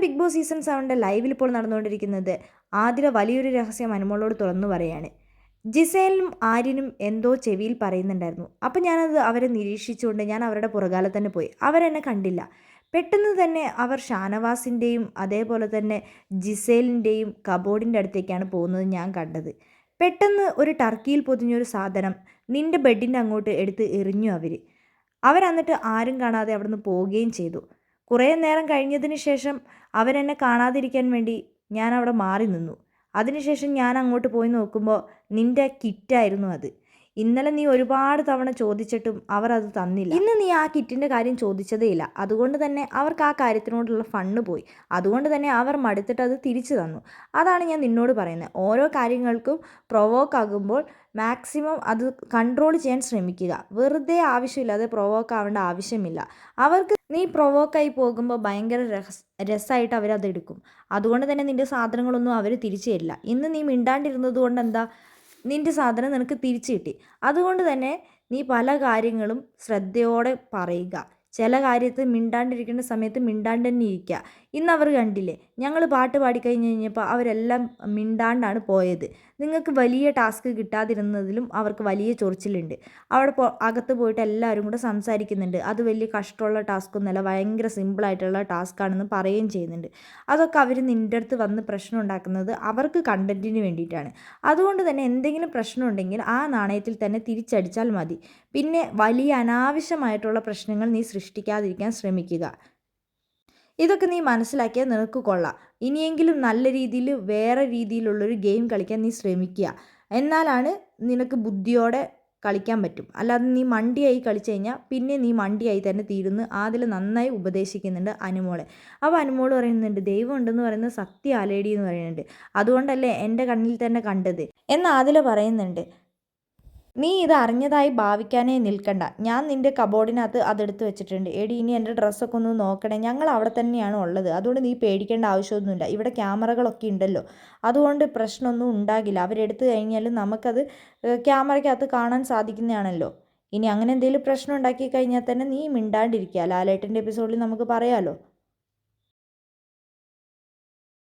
Big boss season സെവന്റെ ലൈവിൽ ഇപ്പോൾ നടന്നുകൊണ്ടിരിക്കുന്നത്. ആതിര വലിയൊരു രഹസ്യം അനുമോളോട് തുറന്നു പറയാണ് ജിസേലിനും ആര്യനും എന്തോ ചെവിയിൽ പറയുന്നുണ്ടായിരുന്നു. അപ്പം ഞാനത് അവരെ നിരീക്ഷിച്ചുകൊണ്ട് ഞാൻ അവരുടെ പുറകാലെ തന്നെ പോയി. അവരെന്നെ കണ്ടില്ല. പെട്ടെന്ന് തന്നെ അവർ ഷാനവാസിന്റെയും അതേപോലെ തന്നെ ജിസേലിന്റെയും കബോർഡിന്റെ അടുത്തേക്കാണ് പോകുന്നത് ഞാൻ കണ്ടത്. പെട്ടെന്ന് ഒരു ടർക്കിയിൽ പൊതിഞ്ഞൊരു സാധനം നിന്റെ ബെഡിന്റെ അങ്ങോട്ട് എടുത്ത് എറിഞ്ഞു അവർ. അവരന്നിട്ട് ആരും കാണാതെ അവിടുന്ന് പോവുകയും ചെയ്തു. കുറേ നേരം കഴിഞ്ഞതിന് ശേഷം അവരെന്നെ കാണാതിരിക്കാൻ വേണ്ടി ഞാൻ അവിടെ മാറി നിന്നു. അതിനുശേഷം ഞാൻ അങ്ങോട്ട് പോയി നോക്കുമ്പോൾ നിന്റെ കിറ്റായിരുന്നു അത്. ഇന്നലെ നീ ഒരുപാട് തവണ ചോദിച്ചിട്ടും അവർ അത് തന്നില്ല. ഇന്ന് നീ ആ കിറ്റിന്റെ കാര്യം ചോദിച്ചതേ ഇല്ല. അതുകൊണ്ട് തന്നെ അവർക്ക് ആ കാര്യത്തിനോടുള്ള ഫണ്ട് പോയി. അതുകൊണ്ട് തന്നെ അവർ മടുത്തിട്ട് അത് തിരിച്ചു തന്നു. അതാണ് ഞാൻ നിന്നോട് പറയുന്നത്. ഓരോ കാര്യങ്ങൾക്കും പ്രൊവോക്ക് ആകുമ്പോൾ മാക്സിമം അത് കൺട്രോൾ ചെയ്യാൻ ശ്രമിക്കുക. വെറുതെ ആവശ്യമില്ലാതെ പ്രൊവോക്ക് ആവേണ്ട ആവശ്യമില്ല. അവർക്ക് നീ പ്രൊവോക്കായി പോകുമ്പോൾ ഭയങ്കര രഹസ് രസമായിട്ട് അവരതെടുക്കും അതുകൊണ്ട് തന്നെ നിന്റെ സാധനങ്ങളൊന്നും അവർ തിരിച്ചു തരില്ല. ഇന്ന് നീ മിണ്ടാണ്ടിരുന്നത് കൊണ്ട് എന്താ നിന്റെ സാധനം നിനക്ക് തിരിച്ചു കിട്ടി. അതുകൊണ്ട് തന്നെ നീ പല കാര്യങ്ങളും ശ്രദ്ധയോടെ പറയുക. ചില കാര്യത്തിൽ മിണ്ടാണ്ടിരിക്കേണ്ട സമയത്ത് മിണ്ടാണ്ട് തന്നെ ഇരിക്കുക. ഇന്ന് അവർ കണ്ടില്ലേ? ഞങ്ങൾ പാട്ട് പാടിക്കഴിഞ്ഞ് കഴിഞ്ഞപ്പോൾ അവരെല്ലാം മിണ്ടാണ്ടാണ് പോയത്. നിങ്ങൾക്ക് വലിയ ടാസ്ക് കിട്ടാതിരുന്നതിലും അവർക്ക് വലിയ ചൊറിച്ചിലുണ്ട്. അവിടെ പോ അകത്ത് പോയിട്ട് എല്ലാവരും കൂടെ സംസാരിക്കുന്നുണ്ട്. അത് വലിയ കഷ്ടമുള്ള ടാസ്ക് ഒന്നുമല്ല ഭയങ്കര സിമ്പിളായിട്ടുള്ള ടാസ്ക് ആണെന്ന് പറയുകയും ചെയ്യുന്നുണ്ട്. അതൊക്കെ അവർ നിന്റെ അടുത്ത് വന്ന് പ്രശ്നം ഉണ്ടാക്കുന്നത് അവർക്ക് കണ്ടന്റിന് വേണ്ടിയിട്ടാണ്. അതുകൊണ്ട് തന്നെ എന്തെങ്കിലും പ്രശ്നം ഉണ്ടെങ്കിൽ ആ നാണയത്തിൽ തന്നെ തിരിച്ചടിച്ചാൽ മതി. പിന്നെ വലിയ അനാവശ്യമായിട്ടുള്ള പ്രശ്നങ്ങൾ നീ സൃഷ്ടിക്കാതിരിക്കാൻ ശ്രമിക്കുക. ഇതൊക്കെ നീ മനസ്സിലാക്കിയാൽ നിനക്ക് കൊള്ളാം. ഇനിയെങ്കിലും നല്ല രീതിയിൽ വേറെ രീതിയിലുള്ളൊരു ഗെയിം കളിക്കാൻ നീ ശ്രമിക്കുക. എന്നാലാണ് നിനക്ക് ബുദ്ധിയോടെ കളിക്കാൻ പറ്റും. അല്ലാതെ നീ മണ്ടിയായി കളിച്ചു കഴിഞ്ഞാൽ പിന്നെ നീ മണ്ടിയായി തന്നെ തീരുന്നു അതിൽ നന്നായി ഉപദേശിക്കുന്നുണ്ട് അനുമോളെ. അപ്പോൾ അനുമോൾ പറയുന്നുണ്ട് ദൈവം ഉണ്ടെന്ന് പറയുന്നത് സത്യ ആലേടി എന്ന് പറയുന്നുണ്ട്. അതുകൊണ്ടല്ലേ എന്റെ കണ്ണിൽ തന്നെ കണ്ടത്. എന്ന് ആദില പറയുന്നുണ്ട് നീ ഇത് അറിഞ്ഞതായി ഭാവിക്കാനേ നിൽക്കണ്ട. ഞാൻ നിന്റെ കബോർഡിനകത്ത് അതെടുത്ത് വെച്ചിട്ടുണ്ട്. എടി ഇനി എന്റെ ഡ്രസ്സൊക്കെ ഒന്ന് നോക്കണേ. ഞങ്ങൾ അവിടെ തന്നെയാണ് ഉള്ളത്. അതുകൊണ്ട് നീ പേടിക്കേണ്ട ആവശ്യമൊന്നുമില്ല. ഇവിടെ ക്യാമറകളൊക്കെ ഉണ്ടല്ലോ. അതുകൊണ്ട് പ്രശ്നമൊന്നും ഉണ്ടാകില്ല. അവരെടുത്തു കഴിഞ്ഞാൽ നമുക്കത് ക്യാമറയ്ക്കകത്ത് കാണാൻ സാധിക്കുന്നതാണല്ലോ. ഇനി അങ്ങനെ എന്തെങ്കിലും പ്രശ്നം ഉണ്ടാക്കി കഴിഞ്ഞാൽ തന്നെ നീ മിണ്ടാണ്ടിരിക്കുക. ലാലേട്ടന്റെ എപ്പിസോഡിൽ നമുക്ക് പറയാമല്ലോ